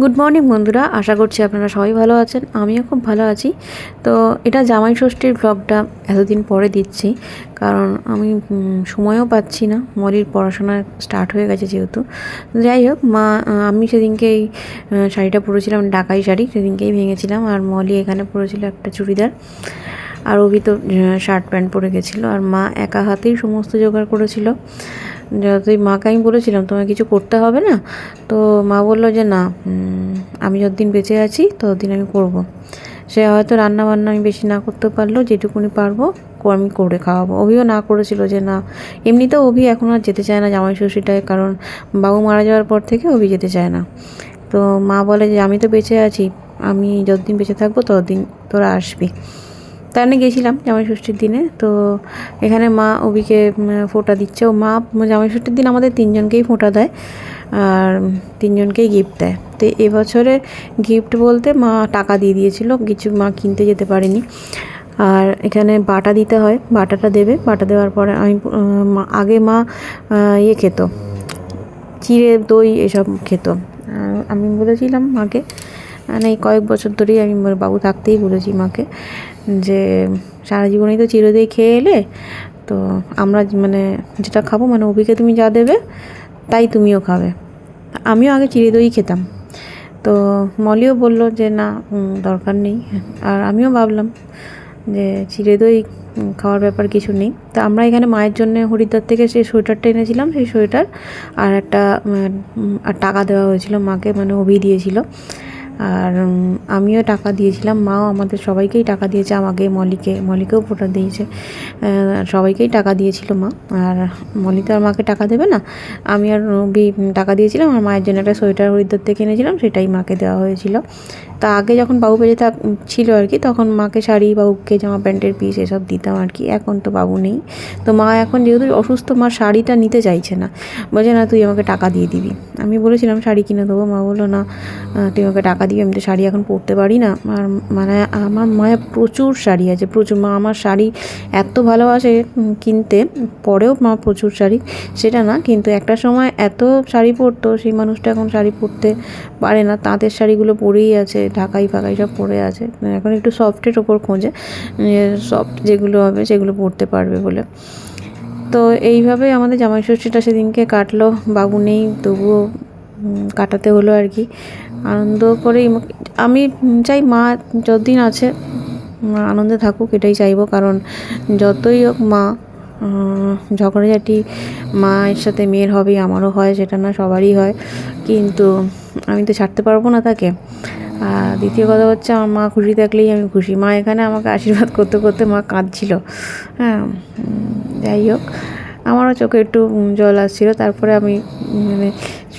Good morning বন্ধুরা। আশা করছি আপনারা সবাই ভালো আছেন। আমিও খুব ভালো আছি। তো এটা জামাই ষষ্ঠীর ব্লগটা এতদিন পরে দিচ্ছি কারণ আমি সময়ও পাচ্ছি না। মলির পড়াশোনা স্টার্ট হয়ে গেছে যেহেতু। যাই হোক মা আমি সেদিনকেই আহ, শাড়িটা পরেছিলাম ডাকাই শাড়ি সেদিনকেই ভেঙেছিলাম আর মলি এখানে পরেছিল একটা চুড়িদার। আর অভি তো শার্ট প্যান্ট পরে গেছিল আর মা একা হাতেই সমস্ত জোগাড় করেছিল। যতই মাকে আমি বলেছিলাম, তোমায় কিছু করতে হবে না? তো মা বলল যে, না আমি যতদিন বেঁচে আছি, ততদিন আমি করব। সে হয়তো রান্না বান্না আমি বেশি না করতে পারল যেটুকুনি পারব আমি করে খাওয়াবো। অভিও না করেছিল যে, না। এমনিতেও অভি এখন আর যেতে চায় না জামাই ষষ্ঠীটায় কারণ বাবু মারা যাওয়ার পর থেকে অভি যেতে চায় না। তো মা বলে যে, আমি তো বেঁচে আছি, আমি যতদিন বেঁচে থাকব, ততদিন তোরা আসবি। জন্য গেছিলাম জামাই ষষ্ঠীর দিনে। তো এখানে মা উম, ফোঁটা দিচ্ছে। ও মা জামাই ষষ্ঠীর দিন আমাদের তিনজনকেই ফোঁটা দেয় আর তিনজনকেই গিফট দেয়। তো এবছরে গিফট বলতে মা টাকা দিয়ে দিয়েছিল কিছু মা কিনতে যেতে পারেনি। আর এখানে বাটা দিতে হয় বাটাটা দেবে। বাটা দেওয়ার পরে আমি আগে মা ইয়ে খেত চিড়ে দই এসব খেত। আমি বলেছিলাম মাকে মানে কয়েক বছর ধরেই আমি বাবু থাকতেই বলেছি মাকে যে সারা জীবনেই তো চিড়ে দই খেয়ে এলে, তো আমরা মানে যেটা খাব মানে অভিকে তুমি যা দেবে, তাই তুমিও খাবে। আমিও আগে চিড়ে দই খেতাম। তো মলিও বলল যে, না দরকার নেই। আর আমিও ভাবলাম যে, চিড়ে দই খাওয়ার ব্যাপার কিছু নেই। তো আমরা এখানে মায়ের জন্য হরিদ্বার থেকে সেই সোয়েটারটা এনেছিলাম, সেই সোয়েটার। আর একটা আর টাকা দেওয়া হয়েছিল মাকে মানে অভি দিয়েছিল। আর আমিও টাকা দিয়েছিলাম, মাও আমাদের সবাইকেই টাকা দিয়েছে, আমাকে মলিকে, মলিকেও ফোটা দিয়েছে সবাইকেই টাকা দিয়েছিল মা, আর মলি তো আর মাকে টাকা দেবে না, আমি আর অভি টাকা দিয়েছিলাম, আর মায়ের জন্য একটা সোয়েটার হরিদ্বার থেকে এনেছিলাম, সেটাই মাকে দেওয়া হয়েছিল। তা আগে যখন বাবু বেঁচে থাক ছিল আর কি, তখন মাকে শাড়ি, বাবুকে জামা প্যান্টের পিস এসব দিতাম আর কি, এখন তো বাবু নেই। তো মা এখন যেহেতু অসুস্থ, মা শাড়িটা নিতে চাইছে না, বলছে না তুই আমাকে টাকা দিয়ে দিবি। আমি বলেছিলাম, শাড়ি কিনে দেবো? মা বলল, না তুই আমাকে টাকা দিবি আমি তো শাড়ি এখন পরতে পারি না। আর মানে আমার মায়ের প্রচুর শাড়ি আছে, প্রচুর মা আমার শাড়ি এত ভালোবাসে কিনতে, পরেও মা প্রচুর শাড়ি, সেটা না, কিন্তু একটা সময় এত শাড়ি পরতো, সেই মানুষটা এখন শাড়ি পরতে পারে না, তাঁতের শাড়িগুলো পরেই আছে, ঢাকাই ফাকাই সব পরে আছে, এখন একটু সফটের ওপর খোঁজে সফট যেগুলো হবে সেগুলো পরতে পারবে বলে। তো এইভাবে আমাদের জামাই ষষ্ঠীটা সেদিনকে কাটলো, বাবু নেই, তবুও কাটাতে হলো আর কি। আনন্দ করেই আমি চাই মা যতদিন আছে আনন্দে থাকুক, এটাই চাইব। কারণ যতই হোক মা ঝগড়াঝাটি মায়ের সাথে মেয়ের হবে, আমারও হয়, সেটা না সবারই হয়। কিন্তু আমি তো ছাড়তে পারব না তাকে। আর দ্বিতীয় কথা হচ্ছে, আমার মা খুশি থাকলেই আমি খুশি। মা এখানে আমাকে আশীর্বাদ করতে করতে মা কাঁদছিল। হ্যাঁ যাই হোক। আমারও চোখে একটু জল আসছিল। তারপরে আমি মানে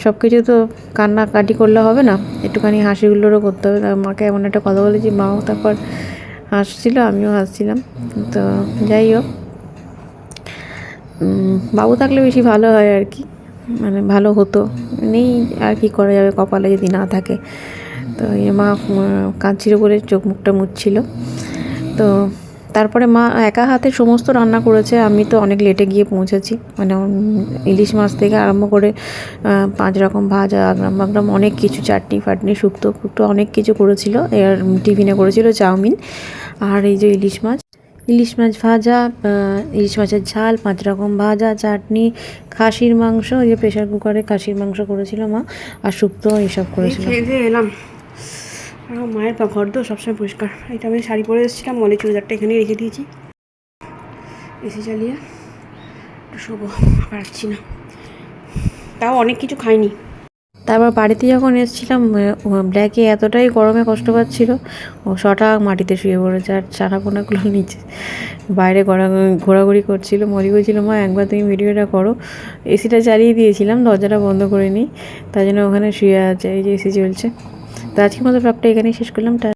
সব কিছু তো কান্নাকাটি করলে হবে না। একটুখানি হাসিগুলোরও করতে হবে। তার মাকে এমন একটা কথা বলেছি, মাও তারপর হাসছিল, আমিও হাসছিলাম। তো যাই হোক বাবু থাকলে বেশি ভালো হয় আর কি। মানে ভালো হতো। নেই আর কি করা যাবে, কপালে যদি না থাকে। তো এই মা কাঁদছিল বলে চোখ মুখটা মুছছিল। তো তারপরে মা একা হাতে সমস্ত রান্না করেছে, আমি তো অনেক লেটে গিয়ে পৌঁছেছি। মানে ইলিশ মাছ থেকে আরম্ভ করে পাঁচ রকম ভাজা, আগ্রাম বাগরাম অনেক কিছু, চাটনি ফাটনি, শুক্তো ফুক্তো অনেক কিছু করেছিল। এর টিফিনে করেছিল চাউমিন। আর এই যে ইলিশ মাছ ইলিশ মাছ ভাজা ইলিশ মাছের ঝাল, পাঁচ রকম ভাজা, চাটনি, খাসির মাংস, এই যে প্রেশার কুকারে খাসির মাংস করেছিল মা, আর শুক্তো এইসব করেছিল। এলাম। মায়ের ঘর তো সবসময় পরিষ্কার। এটা আমি শাড়ি পরে এসেছিলাম মলে চুড়িদারটা এখানেই রেখে দিয়েছি। এসি চালিয়ে একটু শোবো, পারছি না। তাও অনেক কিছু খাইনি। তারপর বাড়িতে যখন এসেছিলাম ব্ল্যাকে এতটাই গরমে কষ্ট পাচ্ছিল, ও সটাক মাটিতে শুয়ে পড়েছে আর চারাপোনাগুলো নিচে। বাইরে ঘোরা ঘোরাঘুরি করছিল মরি বলছিল, মা, একবার তুমি ভিডিওটা করো। এসিটা চালিয়ে দিয়েছিলাম, দরজাটা বন্ধ করে নিই তাই জন্য ওখানে শুয়ে আছে, এই যে এসি চলছে। তো আজকের মতো ব্লগটা এখানেই শেষ করলাম।